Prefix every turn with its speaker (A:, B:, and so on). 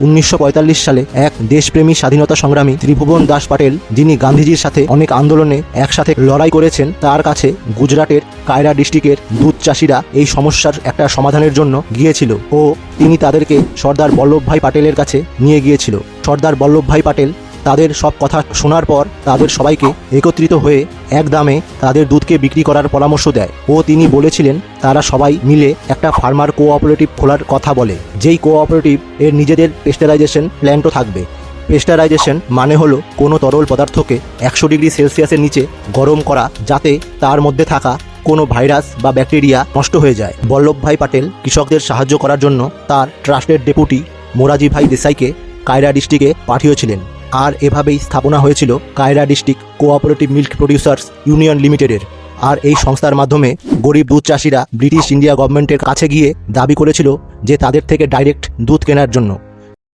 A: উনিশশো পঁয়তাল্লিশ সালে এক দেশপ্রেমী স্বাধীনতা সংগ্রামী ত্রিভুবন দাস পাটেল, যিনি গান্ধীজির সাথে অনেক আন্দোলনে একসাথে লড়াই করেছেন, তার কাছে গুজরাটের কায়রা ডিস্ট্রিক্টের দুধ চাষিরা এই সমস্যার একটা সমাধানের জন্য গিয়েছিল ও তিনি তাদেরকে সর্দার বল্লভভাই পাটেলের কাছে নিয়ে গিয়েছিল। সর্দার বল্লভভাই পাটেল তাদের সব কথা শোনার পর তাদের সবাইকে একত্রিত হয়ে এক দামে তাদের দুধকে বিক্রি করার পরামর্শ দেয়। ও তিনি বলেছিলেন, তারা সবাই মিলে একটা ফার্মার কোঅপারেটিভ খোলার কথা বলে। যেই কোঅপারেটিভ, এর নিজেদের পেস্টারাইজেশন প্ল্যান্টও থাকবে। পেস্টারাইজেশন মানে হলো কোনো তরল পদার্থকে একশো ডিগ্রি সেলসিয়াসের নিচে গরম করা, যাতে তার মধ্যে থাকা কোনো ভাইরাস বা ব্যাকটেরিয়া নষ্ট হয়ে যায়। বল্লভভাই পাটেল কৃষকদের সাহায্য করার জন্য তার ট্রাস্টের ডেপুটি মোরাজি ভাই দেসাইকে কায়রা ডিস্ট্রিক্টে পাঠিয়েছিলেন। আর এভাবেই স্থাপনা হয়েছিল Kaira district cooperative milk producers union লিমিটেডের। আর এই সংস্থার মাধ্যমে গরিব দুধ চাষিরা ব্রিটিশ ইন্ডিয়া গভর্নমেন্টের কাছে গিয়ে দাবি করেছিল যে তাদের থেকে ডাইরেক্ট দুধ কেনার জন্য।